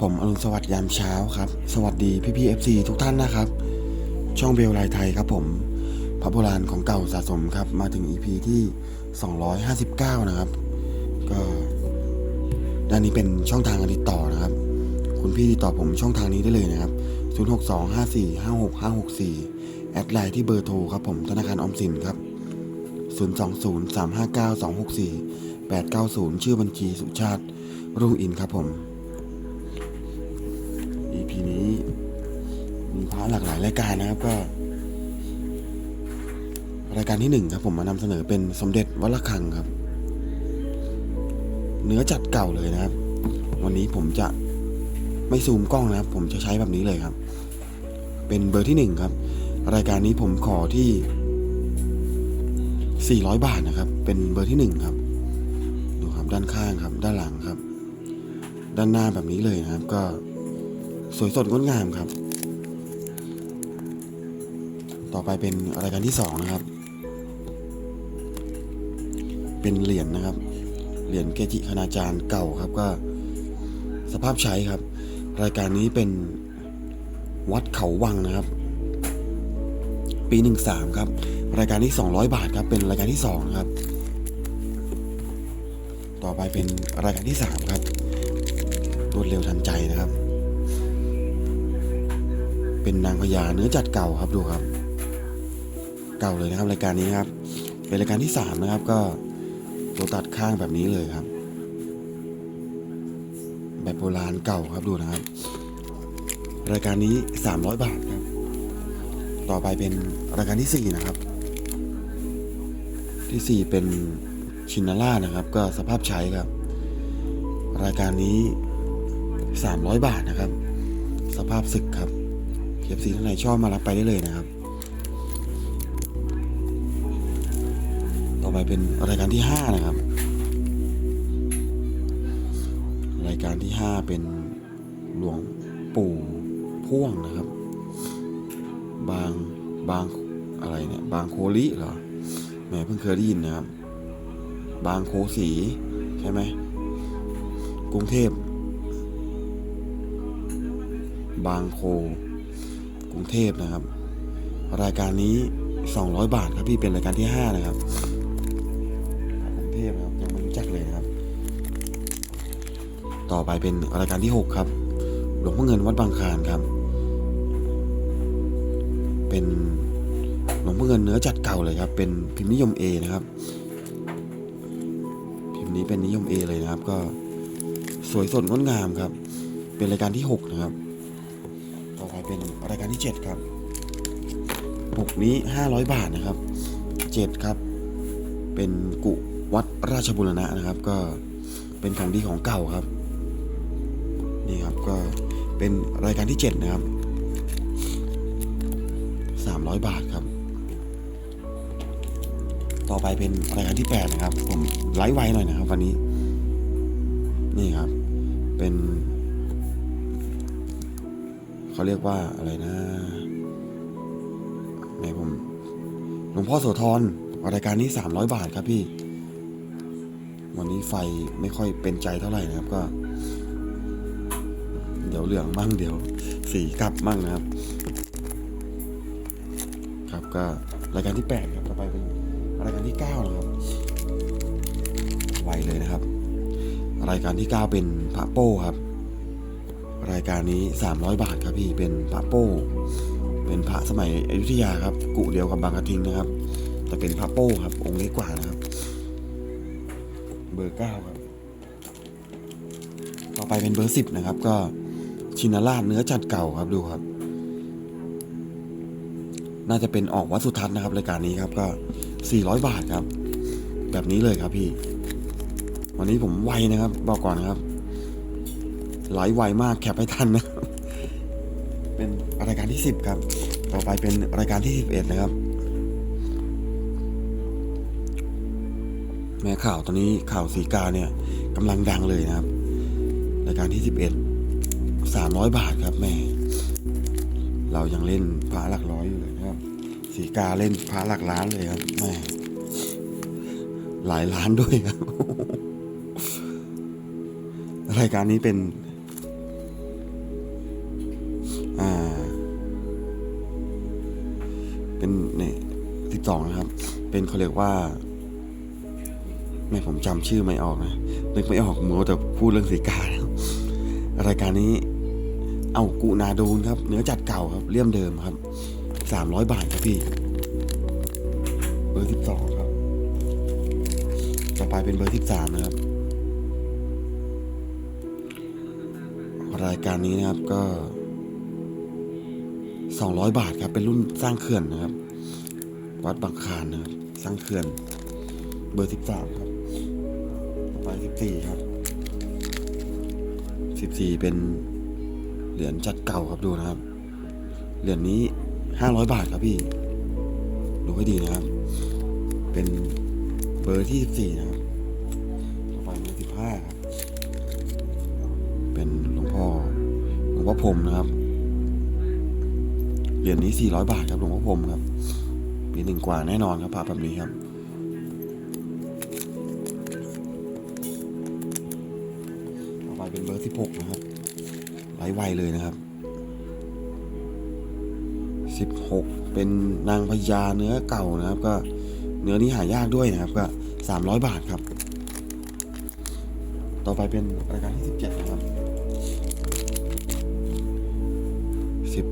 ผมอรุณสวัสดิ์ยามเช้าครับ สวัสดีพี่พีเอฟซีทุกท่านนะครับ ช่องเบลไลไทยครับผม พระโบราณของเก่าสะสมครับ มาถึง EP ที่ 259 นะครับ ก็ด้านนี้เป็นช่องทางการติดต่อนะครับ คุณพี่ติดต่อผมช่องทางนี้ได้เลยนะครับ 0625456564 แอดไลน์ที่เบอร์โทรครับผมธนาคารออมสินครับ 020-359-264 890 ชื่อบัญชีสุชาติรุ่งอินครับผม EP นี้มีพระหลากหลายรายการนะครับก็ รายการที่หนึ่งครับ ผมมานำเสนอเป็นสมเด็จวัดระฆังครับ เนื้อจัดเก่าเลยนะครับ วันนี้ผมจะไม่ซูมกล้องนะครับ ผมจะใช้แบบนี้เลยครับ เป็นเบอร์ที่หนึ่งครับ รายการนี้ผมขอที่ 400 บาทนะครับ เป็นเบอร์ที่หนึ่งครับดูครับด้านข้างครับ ด้านหลังครับ ด้านหน้าแบบนี้เลยนะครับก็ สวยสดงดงามครับ ต่อไปเป็นรายการที่สองนะครับ เป็นเหรียญนะครับ เหรียญเกจิคณาจารย์เก่าครับก็ สภาพใช้ครับ รายการนี้เป็นวัดเขาวังนะครับ ปีหนึ่งสามครับ รายการที่ 200 บาทครับ เป็นรายการที่สองครับ ต่อไปเป็นรายการที่สามครับรวดเร็วทันใจนะครับ เป็นนางพญาเนื้อจัดเก่าครับดูครับ เก่าเลยนะครับรายการนี้ครับเป็นรายการที่สามนะครับก็ตัวตัดข้างแบบนี้เลยครับ แบบโบราณเก่าครับดูนะครับ รายการนี้ 300 บาทครับ ต่อไปเป็นรายการที่สี่นะครับ ที่สี่เป็นชินาล่านะครับ ก็สภาพใช้ครับ รายการนี้ 300 บาทนะครับ สภาพศึกครับ เทียบซีท่านไหนชอบมารับไปได้เลยนะครับ ต่อไปเป็นรายการที่ 5 นะครับ รายการที่ 5 เป็นหลวงปู่พ่วงนะครับ บางบางอะไรเนี่ย บางโคลิเหรอแหมเพิ่งเคยได้ยินนะครับ บางโคสีใช่ไหมกรุงเทพ บางโค กรุงเทพนะครับ รายการนี้ 200 บาทครับพี่เป็นรายการที่ 5 นะครับกรุงเทพนะครับยังไม่รู้จักเลยนะครับ ต่อไปเป็นรายการที่ 6 ครับหลวงพ่อเงินวัดบางคานครับ เป็นหลวงพ่อเงินเนื้อจัดเก่าเลยครับ เป็นพิมพ์นิยม A นะครับ พิมพ์นี้เป็นนิยม A เลยนะครับ ก็สวยสดงดงามครับ เป็นรายการที่ 6 นะครับ เป็นรายการที่ 7 ครับปกนี้ 500 บาทนะครับ 7 ครับ เป็นกุวัดราชบุรณะนะครับ ก็เป็นของดีของเก่าครับ นี่ครับก็เป็นรายการที่ 7 นะครับ 300 บาทครับ ต่อไปเป็นรายการที่ 8 นะครับ ผมไลฟ์ไวหน่อยนะครับ วันนี้ นี่ครับ เป็น เขาเรียกว่าอะไรนะไหนผมหลวงพ่อโสธรรายการนี้ 300 บาทครับพี่ วันนี้ไฟไม่ค่อยเป็นใจเท่าไหร่นะครับก็ เดี๋ยวเหลืองบ้างเดี๋ยวสีกลับบ้างนะครับ ครับก็รายการที่8ครับต่อไปเป็นรายการที่9นะครับไวเลยนะครับ รายการที่ 9 เป็นพระโป้ครับ รายการนี้ 300 บาทครับพี่เป็นพระโป้ เป็นพระสมัยอยุธยาครับ กุเดียวกับบางกระทิงนะครับ แต่เป็นพระโป้ครับ องค์เล็กกว่านะครับ เบอร์เก้าครับ ต่อไปเป็นเบอร์สิบนะครับ ก็ชินาราชเนื้อจัดเก่าครับดูครับ น่าจะเป็นออกวัดสุทัศน์นะครับ รายการนี้ครับก็ 400 บาทครับ แบบนี้เลยครับพี่ วันนี้ผมไวนะครับ บอกก่อนนะครับ ไหลไวมากแคปให้ทันนะครับเป็นรายการที่ 10 ครับ ต่อไปเป็นรายการที่ 11 นะครับ แม่ข่าวตอนนี้ข่าวสีกาเนี่ยกำลังดังเลยนะครับ รายการที่ 11 300 บาทครับแม่ เรายังเล่นพระหลักร้อยอยู่เลยครับสีกาเล่นพระหลักล้านเลยครับแม่หลายล้านด้วยครับ รายการนี้เป็น เป็นเขาเรียกว่าไม่ผมจำชื่อไม่ออกนะนึกไม่ออกมัวแต่พูดเรื่องสีกาแล้วรายการนี้เอากุนาดูนครับ เนื้อจัดเก่าครับเลี่ยมเดิมครับ300บาทครับพี่เบอร์12ครับ ต่อไปเป็นเบอร์13นะครับ รายการนี้นะครับก็200บาทครับ เป็นรุ่นสร้างเขื่อนนะครับ วัดบางคานนะครับสร้างเขื่อน เบอร์13ครับต่อไป14ครับ14เป็นเหรียญจัดเก่าครับดูนะครับ เหรียญนี้500บาทครับพี่ ดูให้ดีนะครับ เป็นเบอร์ที่14นะครับต่อไปเบอร์15ครับ เป็นหลวงพ่อหลวงพ่อพรมนะครับ เหรียญนี้400บาทครับหลวงพ่อพรมครับ ปีหนึ่งกว่าแน่นอนครับพระแบบนี้ครับต่อไปเป็นเบอร์16นะครับไร้ไวเลยนะครับ16เป็นนางพญาเนื้อเก่านะครับ ก็เนื้อนี้หายากด้วยนะครับก็300บาทครับ ต่อไปเป็นรายการที่17นะครับ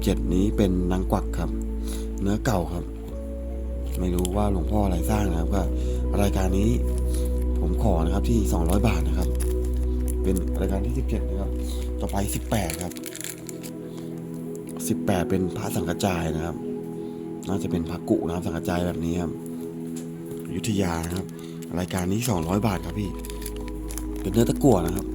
17 นี้เป็นนางกวักครับ เนื้อเก่าครับ ไม่รู้ว่าหลวงพ่ออะไรสร้างนะครับก็รายการนี้ผมขอนะครับที่ 200 บาทนะครับ เป็นรายการที่ 17 นะครับ ต่อไป 18 ครับ 18 เป็นพระสังกจายนะครับ น่าจะเป็นพระกุนะครับสังกจายแบบนี้ครับยุทธยานะครับ รายการนี้ 200 บาทครับพี่ เป็นเนื้อตะกั่วนะครับ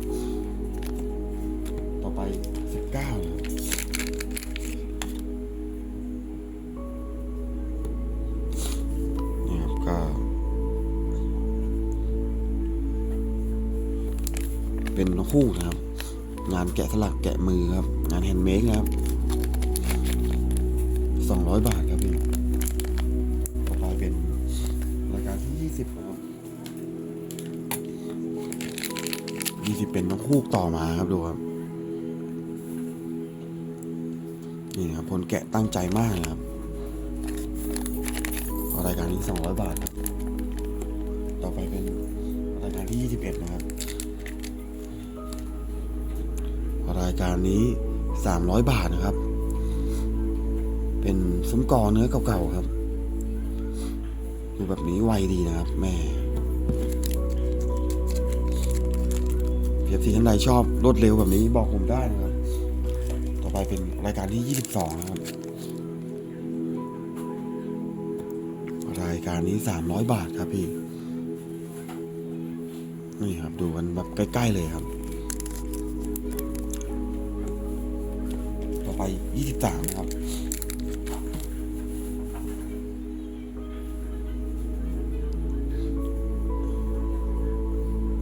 เป็นนกคู่นะครับ งานแกะสลักแกะมือครับ งานแฮนด์เมดนะครับ200บาทครับพี่ต่อไปเป็นรายการที่20นะครับ20เป็นนกฮูกต่อมาครับดูครับนี่ครับคนแกะตั้งใจมากนะครับรายการนี้200บาทครับ รายการนี้ 300 บาทนะครับ เป็นซุ้มกอเนื้อเก่าๆครับ ดูแบบนี้ไวดีนะครับ แม่เพียบที่ท่านใดชอบรวดเร็วแบบนี้บอกผมได้นะครับ ต่อไปเป็นรายการที่ 22 นะครับ รายการนี้ 300 บาทครับพี่นี่ครับ ดูกันแบบใกล้ ๆ เลยครับ ต่อไป23นะครับ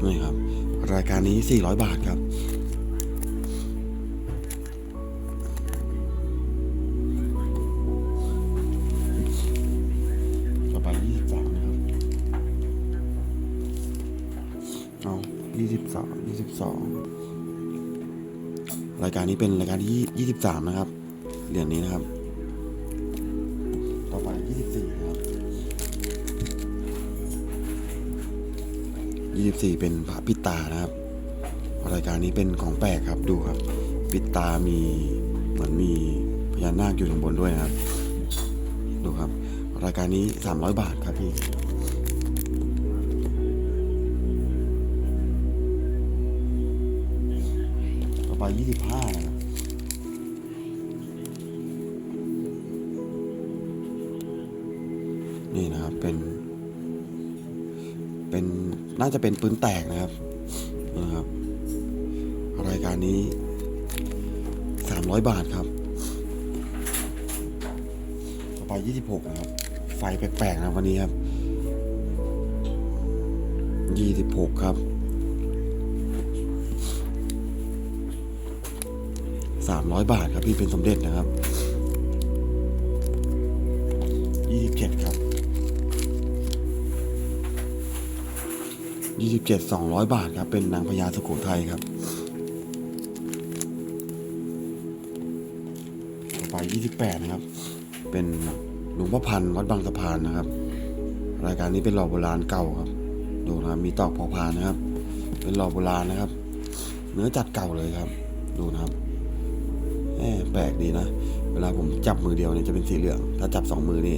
นี่ครับ รายการนี้400บาทครับต่อไป23นะครับเอา22 22รายการนี้เป็นรายการที่23นะครับ เหรียญนี้นะครับ ต่อไป 24นะครับ 24 เป็นพระปิดตานะครับ รายการนี้เป็นของแปลกครับดูครับปิดตามีเหมือนมีพญานาคอยู่ข้างบนด้วยนะครับ ดูครับ รายการนี้ 300 บาทครับพี่ต่อไป 25นะครับ เป็น เป็นน่าจะเป็นปืนแตกนะครับนะครับ รายการนี้300บาทครับ ต่อไป26นะครับ ไฟแปลกๆนะวันนี้ครับ26ครับ300บาทครับพี่เป็นสมเด็จนะครับ 27 200 บาทครับ เป็นนางพญาสุโขทัยครับต่อไป 28 นะครับ เป็นหลวงพ่อพันธ์วัดบางสะพานนะครับ รายการนี้เป็นหล่อโบราณเก่าครับดูนะครับมีตอกพอพานนะครับ เป็นหล่อโบราณนะครับ เนื้อจัดเก่าเลยครับ ดูนะครับแหมแปลกดีนะ เวลาผมจับมือเดียวเนี่ยจะเป็นสีเหลือง ถ้าจับสองมือนี่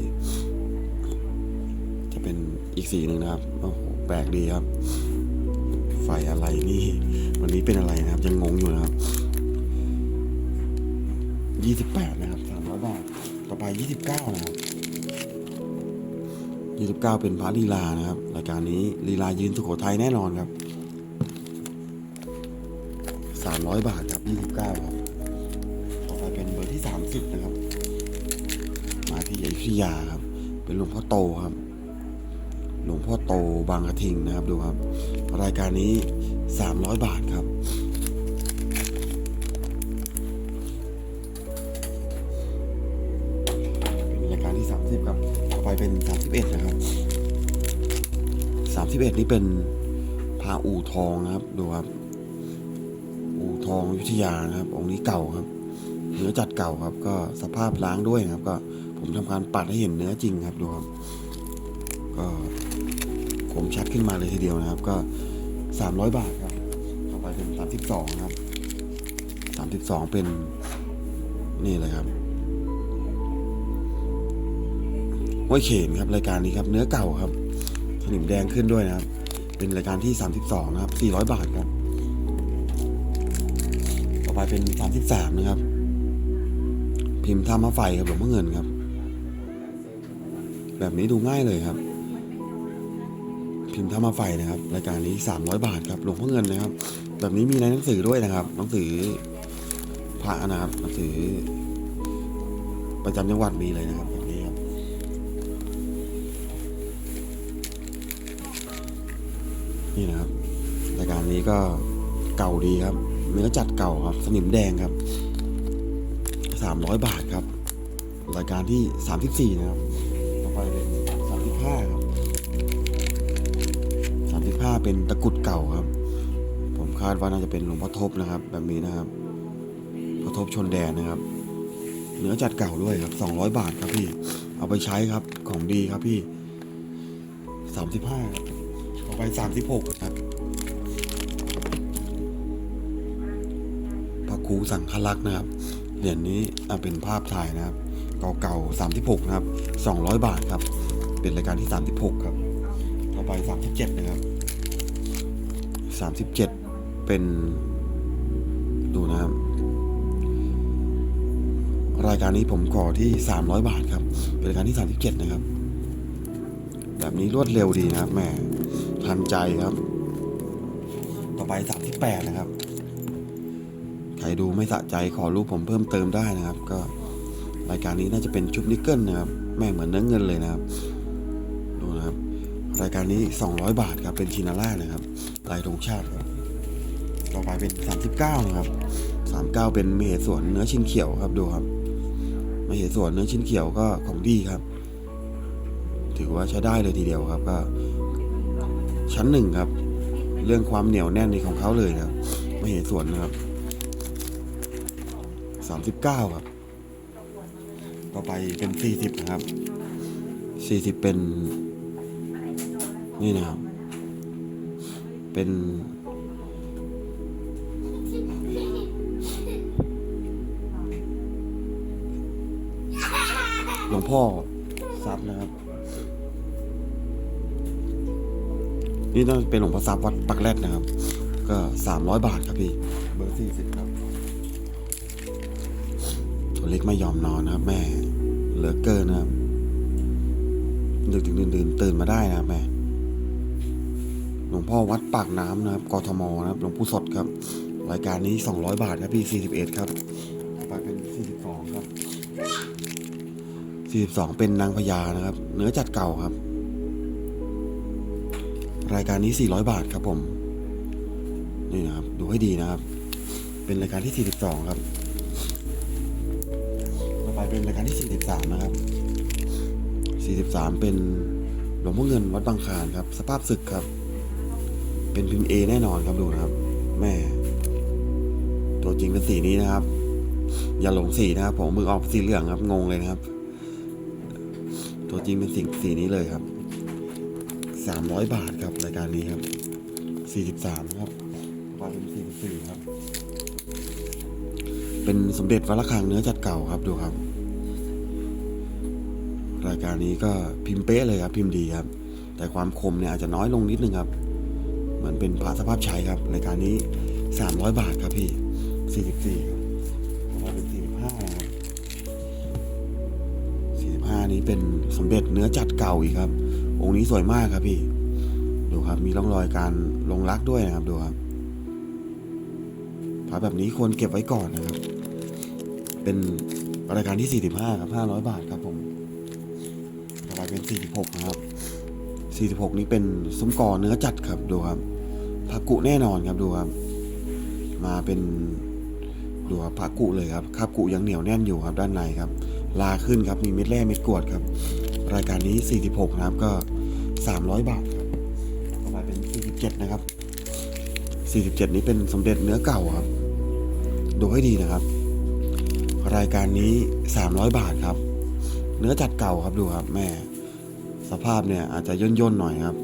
จะเป็นอีกสีหนึ่งนะครับ โอ้โห ปลกดีครับ ไฟอะไรนี่ วันนี้เป็นอะไรนะครับ ยังงงอยู่นะครับยี่สิบแปดนะครับสามร้อยบาทต่อไปยี่สิบเก้านะครับยี่สิบเก้าเป็นพระลีลานะครับรายการนี้ลีลายืนสุโขทัยแน่นอนครับสามร้อยบาทครับยี่สิบเก้าครับต่อไปเป็นเบอร์ที่สามสิบนะครับ มาที่อยุธยาครับ เป็นหลวงพ่อโตครับ ลวงพ่อโตบางกระทิงนะครับดูครับ รายการนี้สามร้อยบาทครับ เป็นรายการที่สามสิบครับต่อไปเป็นสามสิบเอ็ดนะครับสามสิบเอ็ดนี่เป็นพาอู่ทองนะครับดูครับ อู่ทองยุธยานะครับ องค์นี้เก่าครับ เนื้อจัดเก่าครับ ก็สภาพล้างด้วยนะครับ ก็ผมทำการปัดให้เห็นเนื้อจริงครับดูครับ ก็ คมชัดขึ้นมาเลยทีเดียวนะครับ ก็สามร้อยบาทครับต่อไปเป็นสามสิบสองครับสามสิบสองเป็นนี่เลยครับห้วยเขนครับรายการนี้ครับ เนื้อเก่าครับสนิมแดงขึ้นด้วยนะครับ เป็นรายการที่สามสิบสองนะครับสี่ร้อยบาทครับ ต่อไปเป็นสามสิบสามนะครับ พิมพ์ท่ามาไฟครับหลวงพ่อเงินครับ แบบนี้ดูง่ายเลยครับ พิมพ์ท่ามาไฟนะครับรายการนี้ 300 บาทครับหลวงพ่อเงินนะครับ แบบนี้มีในหนังสือด้วยนะครับหนังสือพระนะครับหนังสือ ประจำจังหวัดมีเลยนะครับแบบนี้ครับนี่นะครับรายการนี้ก็เก่าดีครับเนื้อจัดเก่าครับ สนิมแดงครับ 300 บาทครับ รายการที่ 34 นะครับ ต่อไปเป็น35ครับ 35เป็นตะกรุดเก่าครับ ผมคาดว่าน่าจะเป็นหลวงพ่อทบนะครับ แบบนี้นะครับพ่อทบชนแดนนะครับ เนื้อจัดเก่าด้วยครับ200 บาทครับพี่ เอาไปใช้ครับของดีครับพี่ 35ต่อไป 36ครับพระครูสังฆลักษณ์นะครับเหรียญนี้เป็นภาพถ่ายนะครับเก่าๆ36นะครับ200 บาทครับ เป็นรายการที่ 36 ครับ ต่อไป 37 นะครับ 37 เป็นดูนะครับ รายการนี้ผมขอที่ 300 บาทครับ เป็นรายการที่ 37 นะครับ แบบนี้รวดเร็วดีนะครับแม่ทันใจครับ ต่อไป 38 นะครับ ใครดูไม่สะใจขอรูปผมเพิ่มเติมได้นะครับ ก็รายการนี้น่าจะเป็นชุบนิกเกิลนะครับ แม่เหมือนเนื้อเงินเลยนะครับ ดูนะครับ รายการนี้ 200 บาทครับ เป็นชินาร่านะครับ ลายธงชาติครับต่อไปเป็น 39นะครับ39 เป็นมเหสวนเนื้อชิ้นเขียวครับดูครับมเหสวนเนื้อชิ้นเขียวก็ของดีครับ ถือว่าใช้ได้เลยทีเดียวครับก็ ชั้นหนึ่งครับ เรื่องความเหนียวแน่นในของเขาเลยนะครับมเหสวนนะครับ39ครับต่อไปเป็น40นะครับ40เป็นนี่นะครับ เป็น หลวงพ่อซับนะครับ นี่ต้องเป็นหลวงพ่อซับวัดปักแรดนะครับ ก็300บาทครับพี่เบอร์40ครับตัวเล็กไม่ยอมนอนนะครับ แม่เหลือเกินนะครับดึกถึงดื่นๆตื่นมาได้นะครับแม่ หลวงพ่อวัดปากน้ำนะครับกทมนะครับหลวงปู่สดครับ รายการนี้ 200 บาทครับพี่ 41 ครับต่อไปเป็น 42 ครับ 42 เป็นนางพญานะครับ เนื้อจัดเก่าครับ รายการนี้ 400 บาทครับผม นี่นะครับ ดูให้ดีนะครับ เป็นรายการที่ 42 ครับต่อไปเป็นรายการที่ 43 นะครับ 43 เป็นหลวงพ่อเงินวัดบางคานครับ สภาพศึกครับ เป็นพิมพ์เอแน่นอนครับดูนะครับแม่ตัวจริงเป็นสีนี้นะครับ อย่าหลงสีนะครับ ผมมือออกสีเหลืองครับงงเลยนะครับ ตัวจริงเป็นสีสีนี้เลยครับ300บาทครับรายการนี้ครับ43ครับต่อไปเป็น44ครับ เป็นสมเด็จวัดระฆังเนื้อจัดเก่าครับดูครับ รายการนี้ก็พิมพ์เป๊ะเลยครับ พิมพ์ดีครับ แต่ความคมเนี่ยอาจจะน้อยลงนิดนึงครับ มือนเป็นพระสภาพใช้ครับรายการนี้ 300 บาทครับพี่ 44ครับมาเป็น45ครับ45นี้เป็นสมเด็จเนื้อจัดเก่าอีกครับ องค์นี้สวยมากครับพี่ ดูครับมีร่องรอยการลงรักด้วยนะครับดูครับพระแบบนี้ควรเก็บไว้ก่อนนะครับ เป็นรายการที่ 45 ครับ 500 บาทครับผมต่อไปเป็น 46 นะครับ 46 นี้เป็นซุ้มกอเนื้อจัดครับดูครับผักกุแน่นอนครับดูครับ มาเป็นดูครับผักกุเลยครับคาบกุยังเหนียวแน่นอยู่ครับด้านในครับ ลาขึ้นครับมีเม็ดแร่เม็ดกรวดครับ รายการนี้ 46 นะครับก็ 300 บาทครับต่อไปเป็น 47 นะครับ 47 นี้เป็นสมเด็จเนื้อเก่าครับ ดูให้ดีนะครับ รายการนี้ 300 บาทครับ เนื้อจัดเก่าครับดูครับแม่ สภาพเนี่ยอาจจะย่นย่นๆหน่อยครับ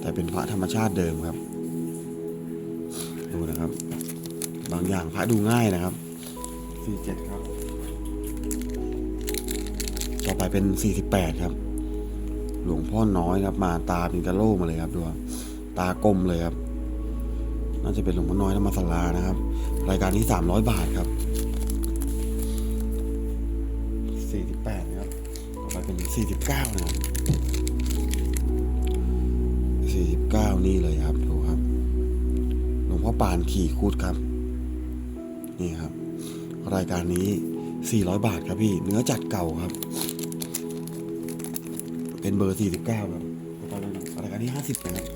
แต่เป็นพระธรรมชาติเดิมครับ ดูนะครับ บางอย่างพระดูง่ายนะครับ47ครับ ต่อไปเป็น48ครับ หลวงพ่อน้อยครับ มาตาเป็นกะโหลกมาเลยครับดูครับตากลมเลยครับ น่าจะเป็นหลวงพ่อน้อยธรรมศาลานะครับ รายการนี้300บาทครับ48นะครับ ไปเป็น49นะครับ49นี่เลยครับดูครับหลวงพ่อปานขี่คุดครับ นี่ครับ รายการนี้400บาทครับพี่ เนื้อจัดเก่าครับ เป็นเบอร์49ครับต่อไปเป็นรายการที่50นะครับ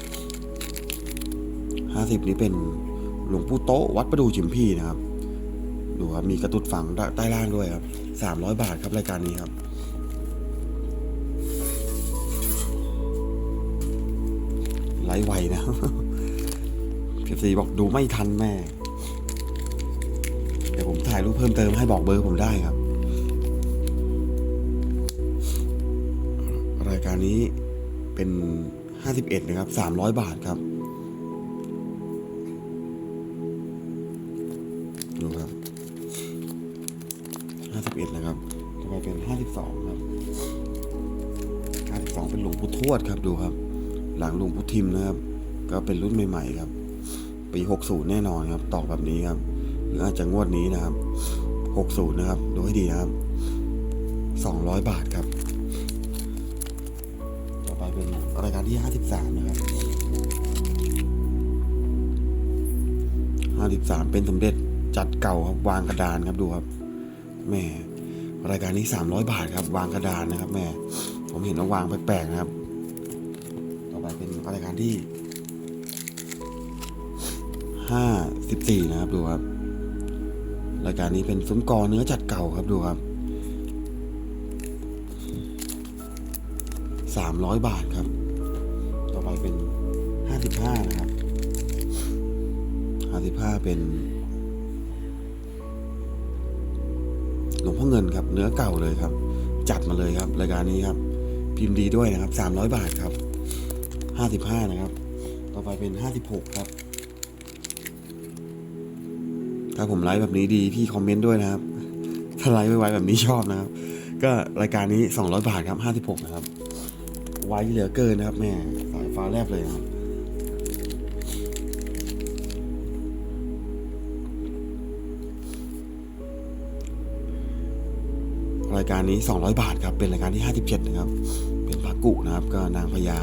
50นี้เป็นหลวงปู่โต๊ะวัดประดูจิมพี่นะครับดูครับมีกระตุดฝังใต้ล่างด้วยครับ300บาทครับรายการนี้ครับ ลไวนะเพียซีบอกดูไม่ทันแม่ เดี๋ยวผมถ่ายรูปเพิ่มเติมให้บอกเบอร์ผมได้ครับ รายการนี้เป็น 51 นะครับ 300 บาทครับ ดูครับ 51 นะครับต่อไปเป็น 52 ครับ 52 เป็นหลวงปู่ทวดครับดูครับ ลังหลวงปู่ทิมนะครับ ก็เป็นรุ่นใหม่ๆครับ ปี 60 แน่นอนครับ ตอกแบบนี้ครับ หรืออาจจะงวดนี้นะครับ 60 นะครับ ดูให้ดีนะครับ 200 บาทครับ ต่อไปเป็นรายการที่ 53 นะครับ 53 เป็นสมเด็จจัดเก่าครับ วางกระดานครับดูครับ แม่รายการนี้ 300 บาทครับ วางกระดานนะครับ แม่ ผมเห็นว่าวางแปลกๆนะครับ เป็นรายการที่54นะครับดูครับ รายการนี้เป็นซุ้มกอเนื้อจัดเก่าครับดูครับ300บาทครับ ต่อไปเป็น55นะครับ55เป็นหลวงพ่อเงินครับ เนื้อเก่าเลยครับ จัดมาเลยครับ รายการนี้ครับ พิมพ์ดีด้วยนะครับ300บาทครับ 55 นะครับ ต่อไปเป็น 56 ครับ ถ้าผมไลฟ์แบบนี้ดี พี่คอมเมนต์ด้วยนะครับ ถ้าไลฟ์ไม่ไว้แบบนี้ชอบนะครับ ก็รายการนี้ 200 บาทครับ 56 นะครับ ไว้เหลือเกินนะครับแม่สายฟ้าแลบเลยครับรายการนี้ 200 บาทครับ เป็นรายการที่ 57 นะครับ เป็นพระกุนะครับ ก็นางพญา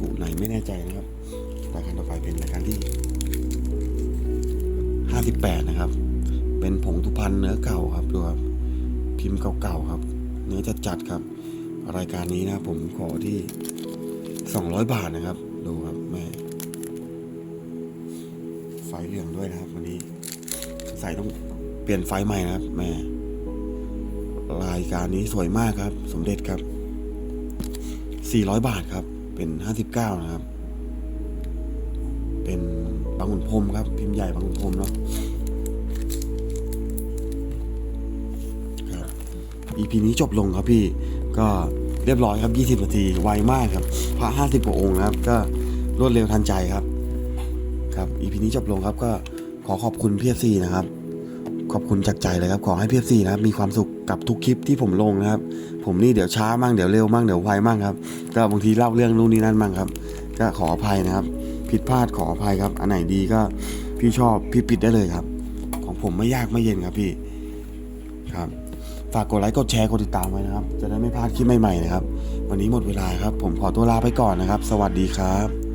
กุไหนไม่แน่ใจนะครับรายการต่อไปเป็นรายการที่ 58 นะครับ เป็นผงทุพันเนื้อเก่าครับดูครับพิมพ์เก่าๆครับ เนื้อจะจัดครับ รายการนี้นะผมขอที่ 200 บาทนะครับ ดูครับแม่ไฟเหลืองด้วยนะครับ วันนี้ใส่ต้องเปลี่ยนไฟใหม่นะครับแม่รายการนี้สวยมากครับ สมเด็จครับ 400 บาทครับ เป็น 59 นะครับ เป็นบางขุนพรมครับ พิมพ์ใหญ่บางขุนพรมเนาะ ครับ EP นี้จบลงครับพี่ ก็เรียบร้อยครับ 20 นาที ไวมากครับ พระ 50 กว่าองค์นะครับ ก็รวดเร็วทันใจครับ ครับอีพีนี้จบลงครับ ก็ขอขอบคุณพีเอฟซีนะครับ ขอบคุณจากใจเลยครับ ขอให้พีเอฟซีนะครับ มีความสุข กับทุกคลิปที่ผมลงนะครับ ผมนี่เดี๋ยวช้ามั่งเดี๋ยวเร็วมั่งเดี๋ยวไวมั่งครับ ก็บางทีเล่าเรื่องนู่นนี่นั่นมั่งครับ ก็ขออภัยนะครับ ผิดพลาดขออภัยครับ อันไหนดีก็พี่ชอบพี่ปิดได้เลยครับ ของผมไม่ยากไม่เย็นครับพี่ครับฝากกดไลค์กดแชร์กดติดตามไว้นะครับ จะได้ไม่พลาดคลิปใหม่ๆนะครับ วันนี้หมดเวลาครับ ผมขอตัวลาไปก่อนนะครับ สวัสดีครับ